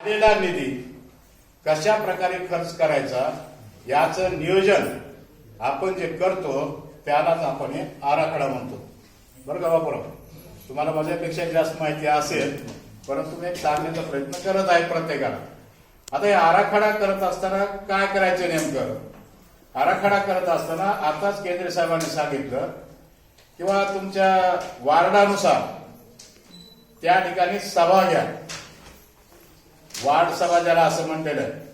आलेला निधी. कशा प्रकारे खर्च करायचा याचं नियोजन आपण जे करतो त्यालाच आपण हे आराखडा म्हणतो. बरं का बापूराव? तुम्हाला माझ्यापेक्षा जास्त माहिती असेल परंतु मी एक सांगण्याचा प्रयत्न करत आहे प्रत्येकाला. आता हे आराखडा करत असताना काय करायचं नेमकं? आराखडा करत असताना आताच केंद्र साहेबांनी सांगितलं किंवा तुमच्या वार्डानुसार त्या ठिकाणी सभा घ्या. वार्ड सभा ज्याला असं म्हणलेलं आहे.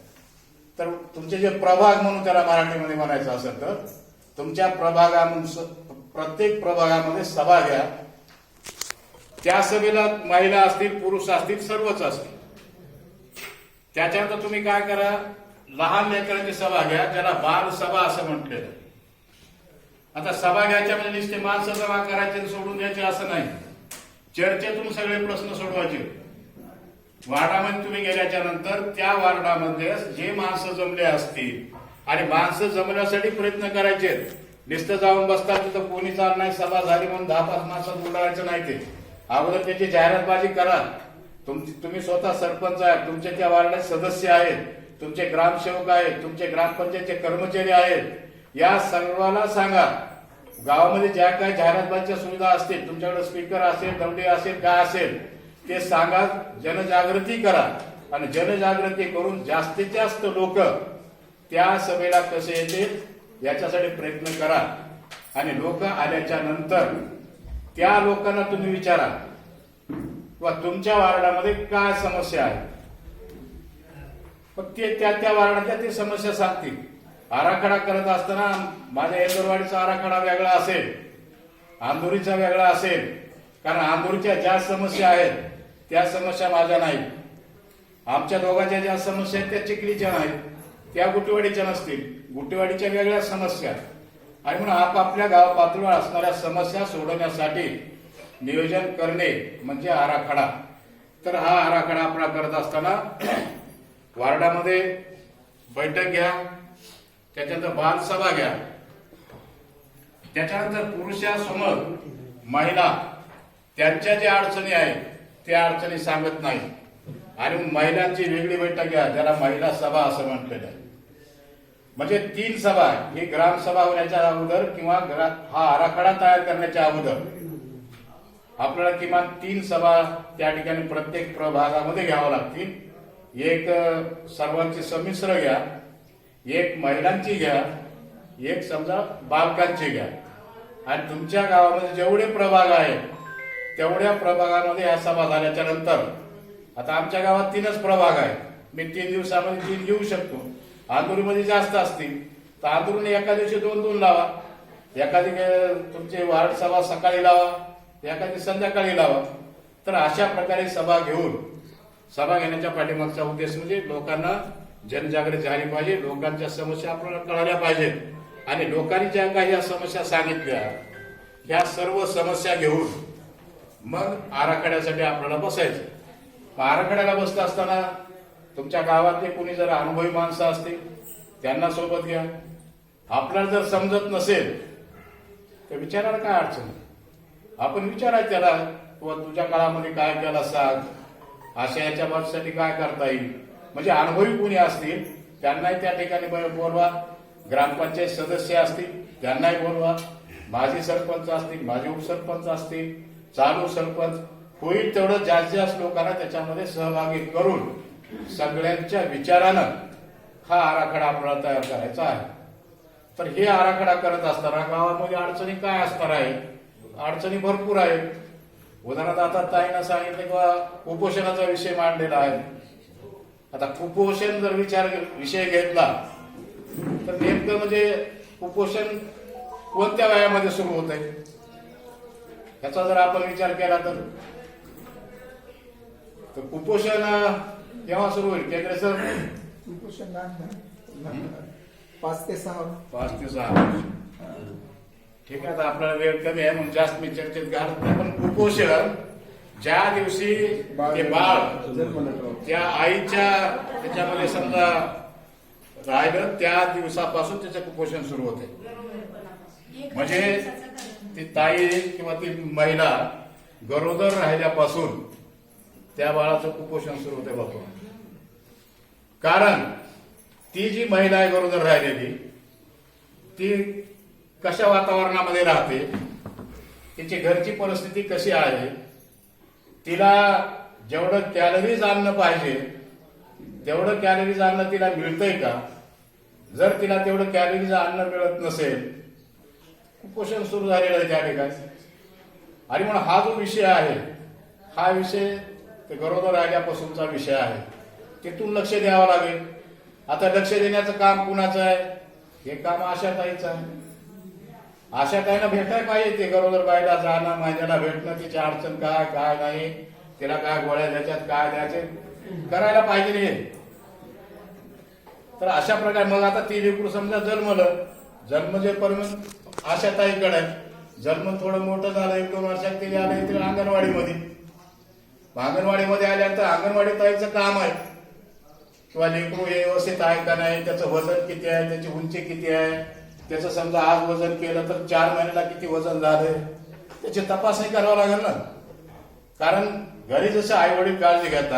तर तुमचे जे प्रभाग म्हणून त्याला मराठीमध्ये म्हणायचं असेल तर तुमच्या प्रभागा प्रत्येक प्रभागामध्ये सभा घ्या. त्या सभेला महिला असतील पुरुष असतील सर्वच असतील. त्याच्यानंतर तुम्ही काय करा लहान लेकरांची सभा घ्या ज्याला बाल सभा असं म्हटलेलं आता सभा घ्यायच्या म्हणजे नुसते माणसं जमा करायचे सोडून द्यायचे असं नाही. चर्चेतून सगळे प्रश्न सोडवायचे. वार्डामध्ये तुम्ही गेल्याच्यानंतर त्या वार्डामध्ये जे माणसं जमले असतील आणि माणसं जमण्यासाठी प्रयत्न करायचे. नुसतं जाऊन बसतात तिथं कोणी चाल नाही सभा झाली म्हणून दहा पाच माणसं बोलायचं नाही ते. अगोदर त्याची जाहिरातबाजी करा. तुम्ही स्वतः सरपंच आहे तुमच्या त्या वार्डात सदस्य आहेत तुमचे ग्रामसेवक आहेत तुमचे ग्रामपंचायतचे कर्मचारी आहेत. या सर्वाला सांगा. गावामध्ये ज्या काही जाहिरातबाजीच्या सुविधा असतील तुमच्याकडे स्पीकर असेल दमडी असेल काय असेल ते सांगा जनजागृती करा. आणि जनजागृती करून जास्तीत जास्त लोक त्या सभेला कसे येतील याच्यासाठी प्रयत्न करा. आणि लोक आल्याच्यानंतर त्या लोकांना तुम्ही विचारा किंवा तुमच्या वार्डामध्ये काय समस्या आहे? मग ते त्या त्या वार्डाच्या ते समस्या सांगतील. आराखडा करत असताना माझ्या येदरवाडीचा आराखडा वेगळा असेल आंदोरीचा वेगळा असेल. कारण आंदोरीच्या ज्या समस्या आहेत त्या समस्या माझ्या नाहीत आमच्या दोघांच्या ज्या समस्या आहेत त्या चिखलीच्या नाहीत. त्या गुटेवाडीच्या नसतील. गुटेवाडीच्या वेगळ्या समस्या. आणि म्हणून आपापल्या गाव पातळीवर असणाऱ्या समस्या सोडवण्यासाठी नियोजन करणे म्हणजे आराखडा. तर हा आराखडा आपण करत असताना वार्डामध्ये बैठक घ्या त्याच्यानंतर बालसभा घ्या. त्याच्यानंतर पुरुषासमोर महिला त्यांच्या ज्या अडचणी आहेत त्या अडचणी सांगत नाही. आणि महिलांची वेगळी बैठक घ्या ज्याला महिला सभा असं म्हटलेलं आहे. म्हणजे तीन सभा ही ग्रामसभा होण्याच्या अगोदर किंवा हा आराखडा तयार करण्याच्या अगोदर. आपल्याला किमान तीन सभा त्या ठिकाणी प्रत्येक प्रभागामध्ये घ्यावं लागतील. एक सर्वांची संमिश्र घ्या. एक महिलांची घ्या. एक समजा बालकांची घ्या. आणि तुमच्या गावामध्ये जेवढे प्रभाग आहेत तेवढ्या प्रभागामध्ये या सभा झाल्याच्यानंतर आता आमच्या गावात तीनच प्रभाग आहेत. मी तीन दिवसामध्ये तीन घेऊ शकतो. आंदोरीमध्ये जास्त असतील तर आंदोलन एका दिवशी दोन दोन लावा. एखादी अ, तुमची वार्ड सभा सकाळी लावा एखादी संध्याकाळी लावा. तर अशा प्रकारे सभा घेऊन सभा घेण्याच्या पाठीमागचा उद्देश म्हणजे लोकांना जनजागृती झाली पाहिजे लोकांच्या समस्या आपल्याला कळाल्या पाहिजेत. आणि लोकांनी ज्या काही या समस्या सांगितल्या ह्या सर्व समस्या घेऊन मग आराखड्यासाठी आपल्याला बसायचं. आराखड्याला बसत असताना तुमच्या गावातले कोणी जर अनुभवी माणसं असतील त्यांना सोबत घ्या. आपल्याला जर समजत नसेल तर विचारायला काय अडचण? आपण विचारायचं त्याला किंवा तुझ्या काळामध्ये काय केलं सांग अशा याच्या बाबतीसाठी काय करता येईल? म्हणजे अनुभवी कोणी असतील त्यांनाही त्या ठिकाणी ब- बोलवा. ग्रामपंचायत सदस्य असतील त्यांनाही बोलवा. माजी सरपंच असतील माजी उपसरपंच असतील चालू सरपंच होईल तेवढं जास्त जास्त लोकांना त्याच्यामध्ये सहभागी करून सगळ्यांच्या विचारानं हा आराखडा आपल्याला तयार करायचा आहे. तर हे आराखडा करत असताना गावामध्ये अडचणी काय असणार आहे? अडचणी भरपूर आहेत. उदाहरणार्थ आता ताईनं सांगितलं किंवा कुपोषणाचा विषय मांडलेला आहे. आता कुपोषण जर विचार विषय घेतला तर नेमकं म्हणजे कुपोषण कोणत्या वयामध्ये सुरू होत आहे याचा जर आपण विचार केला तर तर कुपोषण केव्हा सुरू होईल? केंद्र सर? कुपोषण लहान पाच ते सहा पाच ते सहा. ठीक आहे आता आपल्याला वेळ कमी आहे म्हणून जास्त मी चर्चेत घालत नाही पण कुपोषण ज्या दिवशी ते बाळ त्या आईच्या त्याच्यामध्ये समजा राहिलं त्या दिवसापासून त्याचं कुपोषण सुरू होते म्हणजे ती ताई किंवा ती महिला गरोदर राहिल्यापासून त्या बाळाचं कुपोषण सुरू होते बापू. कारण ती जी महिला आहे गरोदर राहिलेली ती कशा वातावरणामध्ये राहते तिची घरची परिस्थिती कशी आहे तिला जेवढं कॅलरीज आणणं पाहिजे तेवढं कॅलरीज आणणं तिला मिळतंय का? जर तिला तेवढं कॅलरीज अन्न मिळत नसेल उपोषण सुरू झालेलं आहे त्या ठिकाणी. आणि म्हणून हा जो विषय आहे हा विषय ते गरोदर राहिल्यापासूनचा विषय आहे. तिथून लक्ष द्यावं लागेल. आता लक्ष देण्याचं काम कुणाचं आहे? हे काम आशाताईचं आहे. आशाताईनं भेटाय पाहिजे ते गरोदर बायला जाणं माझ्याला भेटणं तिची अडचण काय काय नाही. तिला काय गोळ्या द्यायच्यात काय द्यायचे? करायला पाहिजे हे. तर अशा प्रकारे मग आता ती लेकरू समजा जन्मलं जन्म जे परमेंट आशा ताईकडे आहे. जन्म थोडं मोठं झालं एक दोन वर्षात ते आलं इथे अंगणवाडीमध्ये. अंगणवाडीमध्ये आल्यानंतर अंगणवाडी ताईचं काम आहे. किंवा लेकरू व्यवस्थित आहे का नाही त्याचं वजन किती आहे त्याची उंची किती आहे? त्याचं समजा आज वजन केलं तर चार महिन्याला किती वजन झालंय? त्याची तपासणी करावं लागेल ना. कारण घरी जसं आई वडील काळजी घेतात